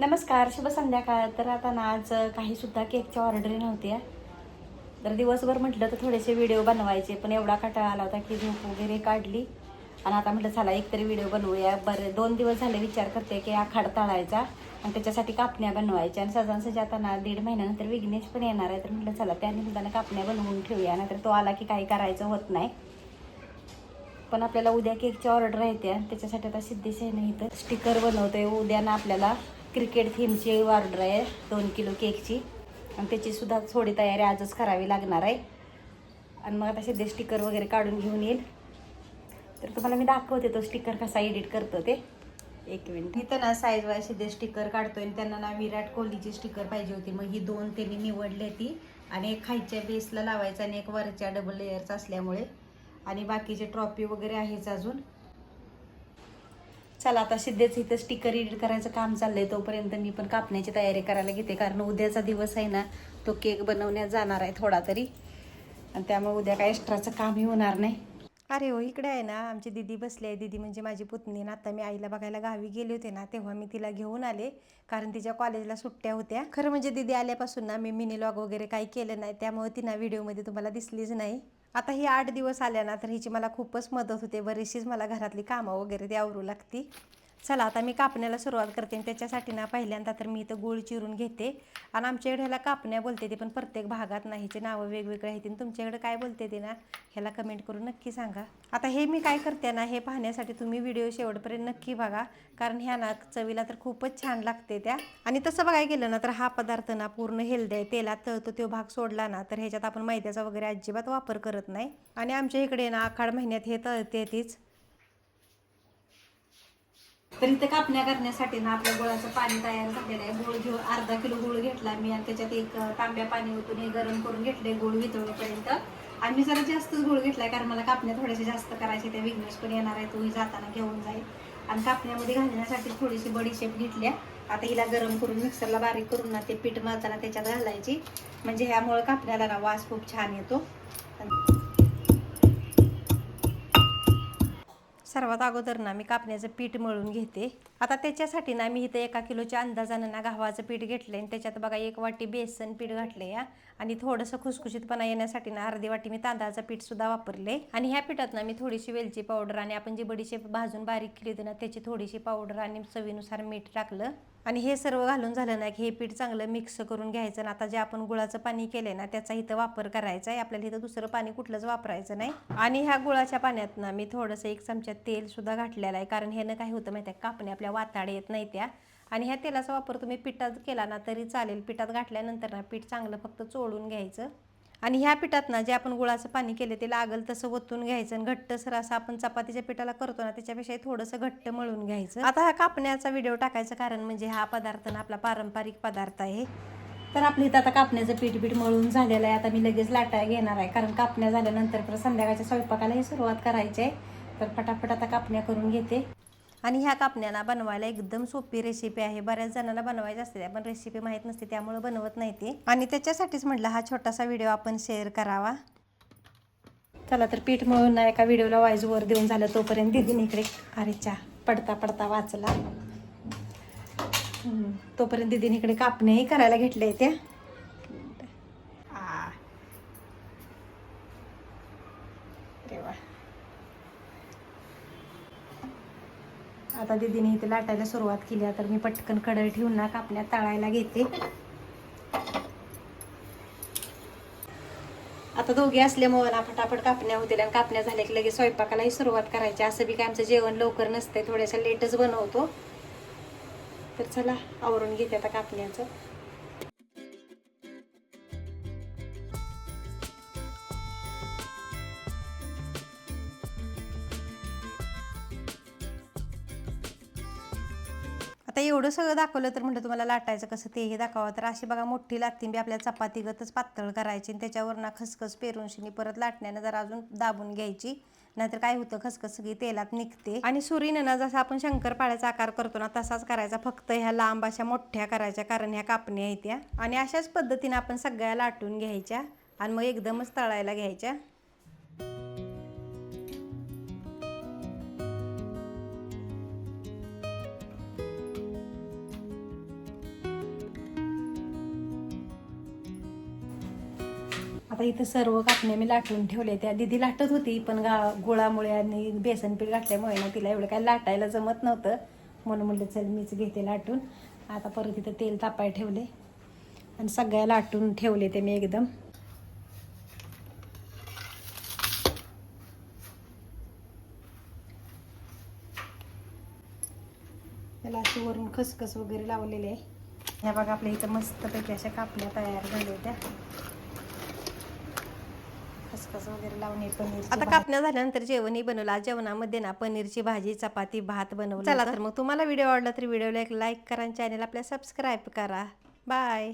नमस्कार शुभ संध्याकाळ. तर आता ना आज काही सुद्धा केकच्या ऑर्डरी नव्हत्या. तर दिवसभर म्हटलं तर थोडेसे व्हिडिओ बनवायचे पण एवढा कंटाळा आला होता की झोप वगैरे काढली. आणि आता म्हटलं चला एकतरी व्हिडिओ बनवूया. बरं दोन दिवस झाले विचार करते की आखाड तळायचा आणि त्याच्यासाठी कापण्या बनवायच्या. आणि सहजासहजी आता ना दीड महिन्यानंतर विघ्नेश पण येणार आहे. तर म्हटलं चला त्या निमित्तानं कापण्या बनवून ठेवूया. नाहीतर तो आला की काही करायचं होत नाही. पण आपल्याला उद्या केकची ऑर्डर आहे त्या. त्याच्यासाठी आता सिद्धेश नाही तर स्टिकर बनवतोय. उद्या ना आपल्याला क्रिकेट थीमची ऑर्डर आहे दोन किलो केकची. आणि त्याचीसुद्धा थोडी तयारी आजच करावी लागणार आहे. आणि मग आता सिद्धेश स्टिकर वगैरे काढून घेऊन येईल. तर तुम्हाला मी दाखवते तो स्टिकर कसा एडिट करतो ते. एक मिनिट. मी ना साईज वाईज सिद्धेश स्टिकर काढतोय आणि त्यांना ना विराट कोहलीची स्टिकर पाहिजे होती. मग ही दोन त्यांनी निवडली ती आणि एक खायच्या बेसला लावायचा आणि एक वरच्या डबल लेअरचा असल्यामुळे. आणि बाकीचे ट्रॉफी वगैरे आहेच अजून. चला आता सिद्धेच इथं स्टिकर एडिट करायचं काम चाललंय तोपर्यंत मी पण कापण्याची तयारी करायला घेते. कारण उद्याचा दिवस आहे ना तो केक बनवण्यात जाणार आहे थोडा तरी. आणि त्यामुळे उद्या काय एक्स्ट्राचं कामही होणार नाही. अरे हो इकडे आहे ना आमची दिदी बसली आहे. दिदी म्हणजे माझी पुतणी. ना आता मी आईला बघायला गावी गेले होते ना तेव्हा मी तिला घेऊन आले. कारण तिच्या कॉलेजला सुट्ट्या होत्या. खरं म्हणजे दिदी आल्यापासून ना मी मिनी लॉग वगैरे काही केलं नाही. त्यामुळे तिना व्हिडिओमध्ये तुम्हाला दिसलीच नाही. आता ही आठ दिवस आल्या ना तर हिची मला खूपच मदत होते. बरीचशीच मला घरातली कामं वगैरे द्यावरू आवरू लागती. चला आता मी कापण्याला सुरुवात करते आणि त्याच्यासाठी ना पहिल्यांदा तर मी इथं गुळ चिरून घेते. आणि आमच्याकडे ह्याला कापण्या बोलते ते पण प्रत्येक भागात ना ह्याचे नावं वेगवेगळे आहेत. आणि तुमच्याकडे काय बोलते ते ना ह्याला कमेंट करून नक्की सांगा. आता हे मी काय करते ना हे पाहण्यासाठी तुम्ही व्हिडिओ शेवटपर्यंत नक्की बघा. कारण ह्या ना चवीला तर खूपच छान लागते त्या. आणि तसं बघायला गेलं ना तर हा पदार्थ ना पूर्ण हेल्दी आहे. तेलात तळतो तो भाग सोडला ना तर ह्याच्यात आपण मैद्याचा वगैरे अजिबात वापर करत नाही. आणि आमच्या इकडे ना आखाड महिन्यात हे तळते तीच. तर इथं कापण्या करण्यासाठी ना आपल्या गुळाचं पाणी तयार झालेलं आहे. गुळ घेऊन अर्धा किलो गुळ घेतला मी आणि त्याच्यात एक तांब्या पाणी ओतून हे गरम करून घेतले गुळ वितळेपर्यंत. आणि मी जरा जास्तच गुळ घेतलाय कारण मला कापण्या थोडेसे जास्त करायचे त्या विघ्नेश पण येणार आहे तोही जाताना घेऊन जाईल. आणि कापण्यामध्ये घालण्यासाठी थोडीशी बडीशेप घेतल्या. आता हिला गरम करून मिक्सरला बारीक करून ना ते पीठ मळताना त्याच्यात घालायची. म्हणजे ह्यामुळे कापण्याला ना वास खूप छान येतो. सर्वात अगोदर ना मी कापण्याचं पीठ मळून घेते. आता त्याच्यासाठी ना मी इथं एका किलोच्या अंदाजानं ना गव्हाचं पीठ घेतलं आणि त्याच्यात बघा एक वाटी बेसन पीठ घातलं या आणि थोडंसं खुसखुशीतपणा येण्यासाठी ना अर्धी वाटी मी तांदळाचं पीठ सुद्धा वापरले. आणि ह्या पिठात ना मी थोडीशी वेलची पावडर आणि आपण जी बडीशेप भाजून बारीक केली होती ना त्याची थोडीशी पावडर आणि चवीनुसार मीठ टाकलं. आणि हे सर्व घालून झालं ना की हे पीठ चांगलं मिक्स करून घ्यायचं आणि आता जे आपण गुळाचं पाणी केलंय ना त्याचा इथं वापर करायचा आहे. आपल्याला इथं दुसरं पाणी कुठलंच वापरायचं नाही. आणि ह्या गुळाच्या पाण्यात ना मी थोडंसं एक चमचा तेल सुद्धा घातलेलं आहे. कारण ह्यानं काय होतं माहिती आहे कापणे आपल्या वाताड येत नाही त्या. आणि ह्या तेलाचा वापर तुम्ही पिठात केला ना तरी चालेल. पिठात घातल्यानंतर ना पीठ चांगलं फक्त चोळून घ्यायचं. आणि ह्या पिठात ना जे आपण गुळाचं पाणी केलं ते लागल तसं ओतून घ्यायचं आणि घट्टसर असं आपण चपातीच्या पिठाला करतो ना त्याच्यापेक्षा थोडंसं घट्ट मळून घ्यायचं. आता हा कापण्याचा व्हिडिओ टाकायचं कारण म्हणजे हा पदार्थ ना आपला पारंपरिक पदार्थ आहे. तर आपली इथं आता कापण्याचं पीठ पीठ मळून झालेलं आहे. आता मी लगेच लाटाय घेणार आहे कारण कापण्या झाल्यानंतर परत संध्याकाळच्या स्वयंपाकालाही सुरुवात करायची आहे. तर फटाफट आता कापण्या करून घेते. आणि ह्या कापण्याला बनवायला एकदम सोपी रेसिपी आहे. बऱ्याच जणांना बनवायची असते पण रेसिपी माहीत नसते त्यामुळे बनवत नाही ती. आणि त्याच्यासाठीच म्हटलं हा छोटासा व्हिडिओ आपण शेअर करावा. चला तर पीठ मळून ना एका व्हिडिओला वाईज वर देऊन झालं तोपर्यंत दिदीने इकडे अरे चा पडता पडता वाचला. तोपर्यंत दिदीने इकडे कापणेही करायला घेतल्या त्या. आ. अरे वा आता दीदीने इथे लाटायला सुरुवात केली. तर मी पटकन कढई ठेवून ना कापण्यात तळायला घेते. आता दोघे असल्यामुळे ना फटाफट कापण्या होतील आणि कापण्या झाल्या की लगेच स्वयंपाकालाही सुरुवात करायची. असं बी काय आमचं जेवण लवकर नसतंय. थोड्याशा लेटच बनवतो. तर चला आवरून घेते आता कापण्याचं. आता एवढं सगळं दाखवलं तर म्हटलं तुम्हाला लाटायचं कसं तेही दाखवा. तर अशी बघा मोठी लातिंबी आपल्या चपातीगतच पातळ करायची आणि त्याच्यावर ना खसखस पेरूनशिनी परत लाटण्यानं जरा अजून दाबून घ्यायची. नाहीतर काय होतं खसखस सगळी तेलात निघते. आणि सुरीनं ना जसं आपण शंकरपाळ्याचा आकार करतो ना तसाच करायचा. फक्त ह्या लांब अशा मोठ्या करायच्या कारण ह्या कापण्या आहेत त्या. आणि अशाच पद्धतीनं आपण सगळ्या लाटून घ्यायच्या आणि मग एकदमच तळायला घ्यायच्या. आता इथं सर्व कापण्या मी लाटून ठेवले त्या दिदी लाटत होती पण गा गुळामुळे आणि बेसन पीठ घातल्यामुळे ना तिला एवढं काय लाटायला जमत नव्हतं. म्हणून म्हणलं चल मीच घेते लाटून. आता परत इथं तेल तापाय ठेवले. आणि सगळ्या लाटून ठेवले ते मी एकदम. त्याला अशी वरून खसखस वगैरे लावलेले आहे. ह्या बघा आपल्या इथं मस्तपैकी अशा कापल्या तयार झाल्या होत्या. खसखस वगैरे लावणे पनीर आता कापण्या झाल्यानंतर जेवणही बनवलं. आज जेवणामध्ये ना पनीरची भाजी चपाती भात बनवला चला तर मग तुम्हाला व्हिडिओ आवडला तर व्हिडिओला एक लाईक करा आणि चॅनल आपल्या सबस्क्राईब करा. बाय